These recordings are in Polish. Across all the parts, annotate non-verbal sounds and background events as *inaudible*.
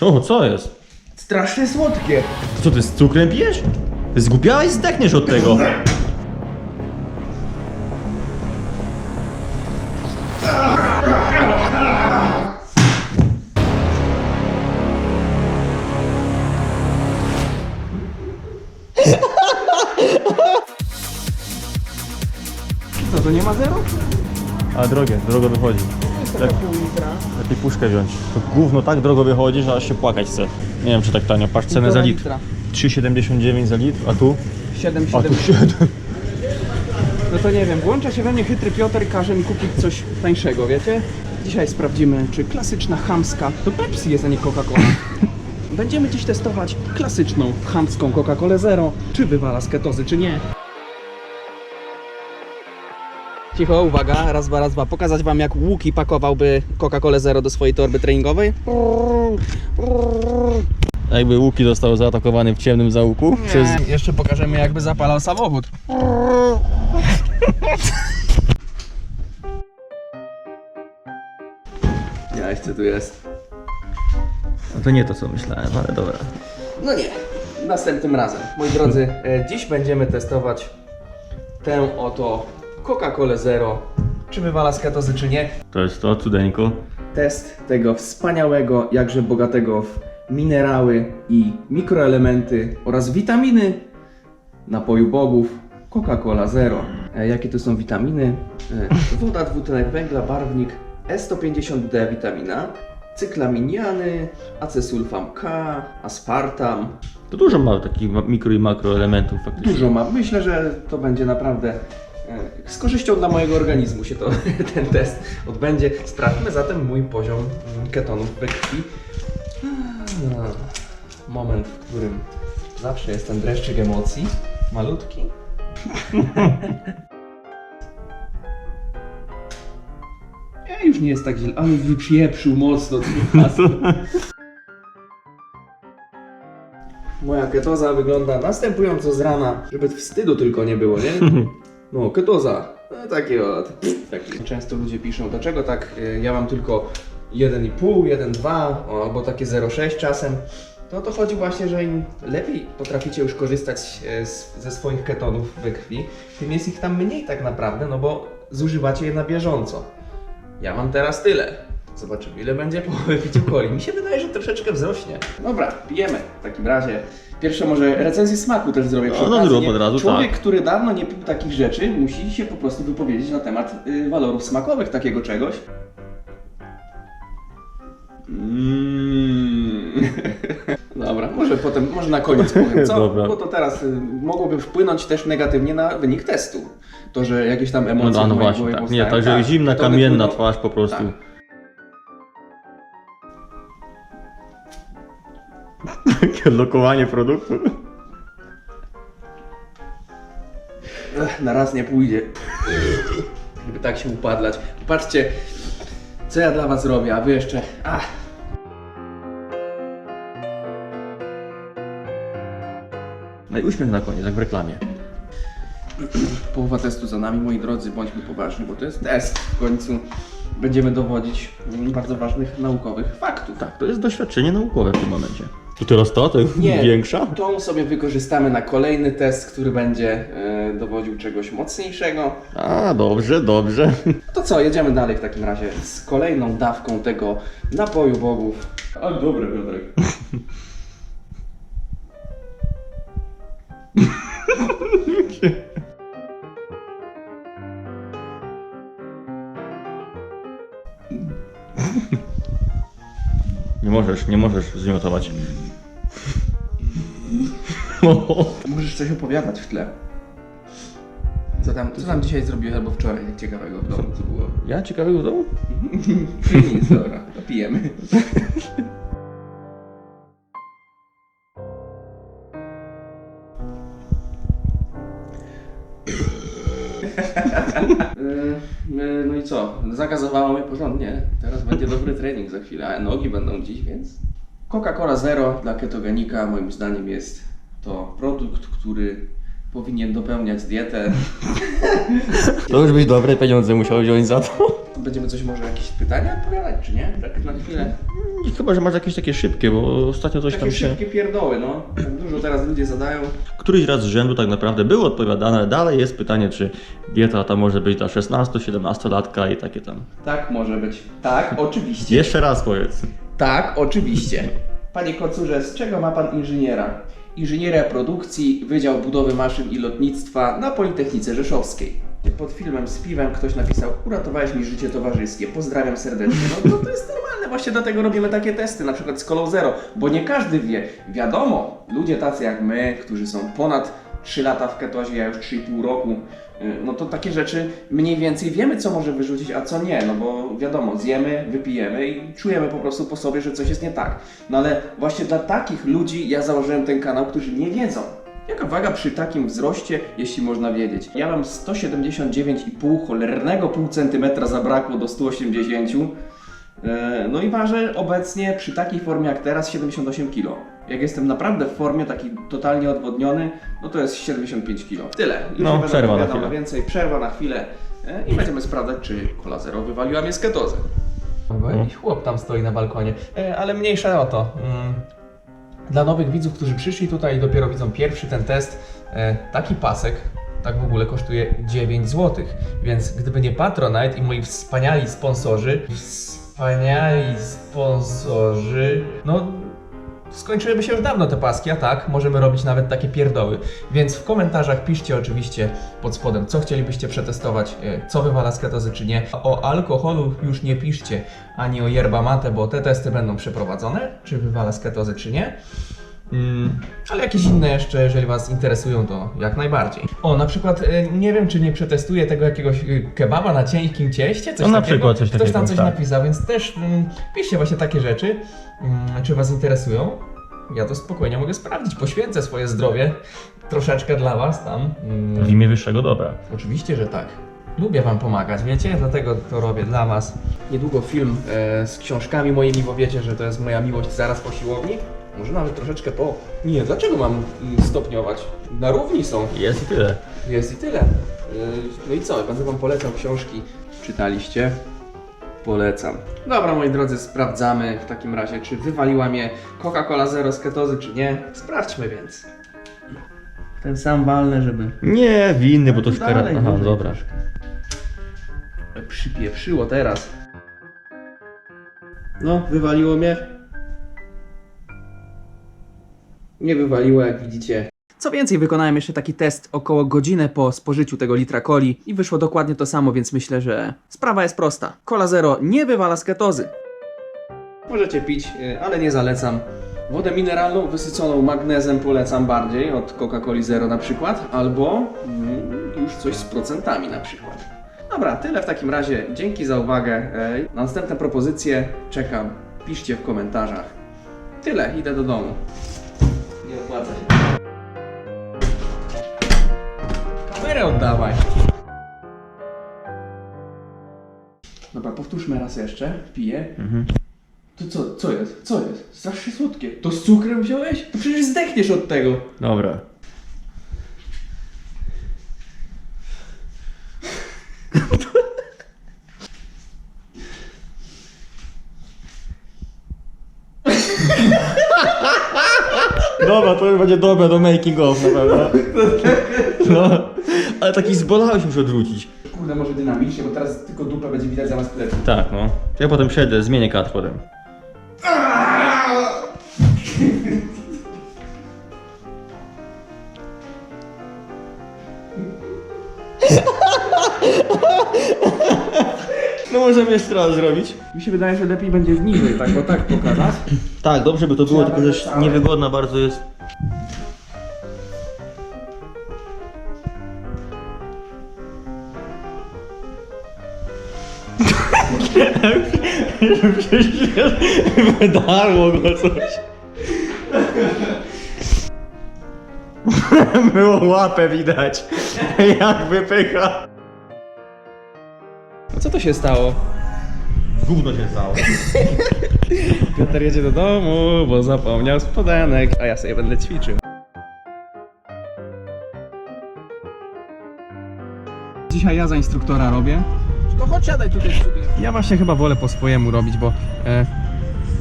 O, co jest? Strasznie słodkie. Co ty z cukrem pijesz? Ty zgubiałeś? Zdechniesz od tego. Co, to nie ma zero? A drogie, drogo wychodzi. Litra. Lepiej puszkę wziąć. To gówno tak drogo wychodzi, że aż się płakać chce. Nie wiem czy tak tanio. Patrz cenę za litr. litra. 3,79 za litr, a tu? 7, A 7. tu 7. No to nie wiem, włącza się we mnie chytry Piotr i każe mi kupić coś tańszego, wiecie? Dzisiaj sprawdzimy, czy klasyczna chamska to Pepsi jest, a nie Coca-Cola. *laughs* Będziemy dziś testować klasyczną chamską Coca-Colę Zero, czy wywala z ketozy, czy nie. Cicho, uwaga, raz, dwa, raz, dwa. Pokazać wam, jak Łuki pakowałby Coca-Colę Zero do swojej torby treningowej. Jakby Łuki został zaatakowany w ciemnym załuku przez... Jeszcze pokażemy, jakby zapalał samochód. Ja jeszcze tu jest. No to nie to co myślałem, ale dobra. No nie, następnym razem. Moi drodzy, e, dziś będziemy testować tę oto Coca-Colę Zero. Czy wywala z ketozy, czy nie. To jest to, cudeńko. Test tego wspaniałego, jakże bogatego w minerały i mikroelementy oraz witaminy napoju bogów Coca-Cola Zero. E, jakie to są witaminy? E, woda, dwutlenek węgla, barwnik, E150D witamina, cyklaminiany, acesulfam K, aspartam. To dużo ma takich ma- mikro i makroelementów faktycznie. Dużo ma. Myślę, że to będzie naprawdę z korzyścią dla mojego organizmu się to, *laughs* ten test odbędzie. Sprawdźmy zatem mój poziom mm, ketonów we krwi. Moment, w którym zawsze jest ten dreszczyk emocji. Malutki. *laughs* Ja już nie jest tak źle, ale wypieprzył mocno. *laughs* Moja ketoza wygląda następująco z rana, żeby wstydu tylko nie było, nie? No, ketoza. No, taki od. Taki. Często ludzie piszą, dlaczego tak, y, ja mam tylko 1,5, 1,2 o, albo takie 0,6 czasem. To o to chodzi właśnie, że im lepiej potraficie już korzystać e, z, ze swoich ketonów we krwi, tym jest ich tam mniej tak naprawdę, no bo zużywacie je na bieżąco. Ja mam teraz tyle. Zobaczymy, ile będzie po *laughs* wypiciu coli. Mi się wydaje, że troszeczkę wzrośnie. Dobra, pijemy w takim razie. Pierwsze może recenzję smaku też zrobię przy No, no okazji, zrób nie? od razu, Człowiek, tak. który dawno nie pił takich rzeczy, musi się po prostu wypowiedzieć na temat y, walorów smakowych takiego czegoś. Mm. *laughs* Dobra, może potem, może na koniec powiem, co? Dobra. Bo to teraz y, mogłoby wpłynąć też negatywnie na wynik testu. To, że jakieś tam emocje No, no w mojej właśnie, głowie tak. powstają. Nie, także zimna, to kamienna twarz po prostu. Tak. Takie lokowanie produktu. Ech, na raz nie pójdzie. Żeby tak się upadlać. Patrzcie, co ja dla was robię, a wy jeszcze... Ach. No i uśmiech na koniec, jak w reklamie. Połowa testu za nami, moi drodzy, bądźmy poważni, bo to jest test. W końcu będziemy dowodzić bardzo ważnych naukowych faktów. Tak, to jest doświadczenie naukowe w tym momencie. To teraz to? To jest większa? Tą sobie wykorzystamy na kolejny test, który będzie e, dowodził czegoś mocniejszego. A, dobrze, dobrze. To co, jedziemy dalej w takim razie z kolejną dawką tego napoju bogów. Ale dobre, Piotrek. Nie możesz, nie możesz zmiotować. *laughs* Możesz coś opowiadać w tle. Co tam, co tam dzisiaj zrobiłeś albo wczoraj tak ciekawego w domu, co było? Ja ciekawego w domu? *laughs* Nic, dobra, to pijemy. E, *laughs* e, No i co? Zagazowało mnie porządnie. Teraz będzie dobry trening za chwilę, a nogi będą dziś, więc... Coca-Cola Zero dla ketogenika moim zdaniem jest to produkt, który powinien dopełniać dietę. *laughs* To już być dobre pieniądze musiał wziąć za to. Będziemy coś może jakieś pytania odpowiadać, czy nie? Tak na chwilę. Chyba, że masz jakieś takie szybkie, bo ostatnio coś Takie tam się... szybkie pierdoły, no. Tak Dużo teraz ludzie zadają. Któryś raz z rzędu tak naprawdę było odpowiadane, ale dalej jest pytanie, czy dieta ta może być dla 16-17 latka i takie tam. Tak może być. Tak, *laughs* oczywiście. Jeszcze raz powiedz. Tak, oczywiście. Panie Kocurze, z czego ma pan inżyniera? Inżynieria produkcji, Wydział Budowy Maszyn i Lotnictwa na Politechnice Rzeszowskiej. Pod filmem z piwem ktoś napisał Uratowałeś mi życie towarzyskie, pozdrawiam serdecznie. No to, to jest normalne, właśnie dlatego robimy takie testy, na przykład z Colą Zero, bo nie każdy wie. Wiadomo, ludzie tacy jak my, którzy są ponad 3 lata w ketozie, ja już 3,5 roku, y, no to takie rzeczy mniej więcej wiemy, co może wyrzucić, a co nie, no bo wiadomo, zjemy, wypijemy i czujemy po prostu po sobie, że coś jest nie tak. No ale właśnie dla takich ludzi ja założyłem ten kanał, którzy nie wiedzą. Jaka waga przy takim wzroście, jeśli można wiedzieć? Ja mam 179,5, cholernego pół centymetra zabrakło do 180. E, No i ważę obecnie przy takiej formie jak teraz 78 kg. Jak jestem naprawdę w formie, taki totalnie odwodniony, no to jest 75 kg. Tyle. Już No, nie będę przerwa na chwilę. więcej, przerwa na chwilę e, i będziemy sprawdzać, czy kola zero wywaliła mnie z ketozy. Bo jakiś chłop tam stoi na balkonie, e, ale mniejsza o to. Mm. Dla nowych widzów, którzy przyszli tutaj i dopiero widzą pierwszy ten test, e, taki pasek tak w ogóle kosztuje 9 zł. Więc gdyby nie Patronite i moi wspaniali sponsorzy, wspaniali sponsorzy, no skończyłyby się już dawno te paski, a tak możemy robić nawet takie pierdoły. Więc w komentarzach piszcie oczywiście pod spodem, co chcielibyście przetestować, e, co wywala z czy nie. O alkoholu już nie piszcie, ani o yerba mate, bo te testy będą przeprowadzone, czy wywala z czy nie. Mm, ale jakieś inne jeszcze, jeżeli Was interesują, to jak najbardziej. O, na przykład, e, nie wiem, czy nie przetestuję tego jakiegoś e, kebaba na cienkim cieście, coś No, na takiego. przykład coś Ktoś takiego, tam coś tak. napisał, więc też mm, piszcie właśnie takie rzeczy, mm, czy Was interesują. Ja to spokojnie mogę sprawdzić, poświęcę swoje zdrowie troszeczkę dla Was tam. Mm, W imię wyższego dobra. Oczywiście, że tak. Lubię Wam pomagać, wiecie? Dlatego to robię dla Was. Niedługo film e, z książkami moimi, bo wiecie, że to jest moja miłość zaraz po siłowni. Może nawet troszeczkę po... Nie, dlaczego mam mm, stopniować? Na równi są. Jest i tyle. Jest i tyle. E, No i co? Będę Wam polecał książki. Czytaliście? Polecam. Dobra, moi drodzy, sprawdzamy w takim razie, czy wywaliła mnie Coca-Cola Zero z ketozy, czy nie. Sprawdźmy więc. Ten sam walny, żeby Nie, winny, bo to już kara... Dalej, Aha, dłużej dobra. troszkę. Przypieprzyło teraz. No, wywaliło mnie. Nie wywaliło, jak widzicie. Co więcej, wykonałem jeszcze taki test około godzinę po spożyciu tego litra coli i wyszło dokładnie to samo, więc myślę, że sprawa jest prosta. Cola Zero nie wywala z ketozy. Możecie pić, y, ale nie zalecam. Wodę mineralną wysyconą magnezem polecam bardziej od Coca-Coli Zero na przykład, albo mm, już coś z procentami na przykład. Dobra, tyle w takim razie. Dzięki za uwagę. E, Na następne propozycje czekam. Piszcie w komentarzach. Tyle, idę do domu. Się. Kamerę oddawaj. Dobra, powtórzmy raz jeszcze. Piję. Mhm. To co, co jest? Co jest? Strasznie słodkie. To z cukrem wziąłeś? To przecież zdechniesz od tego. Dobra. Dobra, to już będzie dobre do making of na pewno. No, ale taki zbolałeś muszę odwrócić. Kurde, może dynamicznie, bo teraz tylko dupę będzie widać zamiast plecy. Tak, no. Ja potem przejdę, zmienię kadr potem. *laughs* No możemy jeszcze raz zrobić. Mi się wydaje, że lepiej będzie niżej, tak, bo tak pokazać. Tak, dobrze by to było, tylko też niewygodna bardzo jest. Wydarło go coś. Było łapę widać, jak wypycha. No co to się stało? Gówno się stało. *laughs* Piotr jedzie do domu, bo zapomniał spodanek, a ja sobie będę ćwiczył. dzisiaj ja za instruktora robię. To chodź siadaj tutaj w sobie. Ja właśnie chyba wolę po swojemu robić, bo e,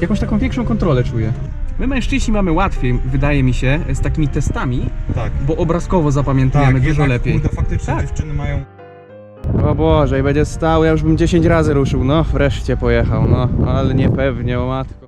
jakąś taką większą kontrolę czuję. My mężczyźni mamy łatwiej, wydaje mi się, z takimi testami, Tak. bo obrazkowo zapamiętujemy Tak, dużo jednak, lepiej. Kurde, faktycznie Tak. dziewczyny mają O Boże, i będzie stał, ja już bym 10 razy ruszył, no wreszcie pojechał, no, ale niepewnie, o matko.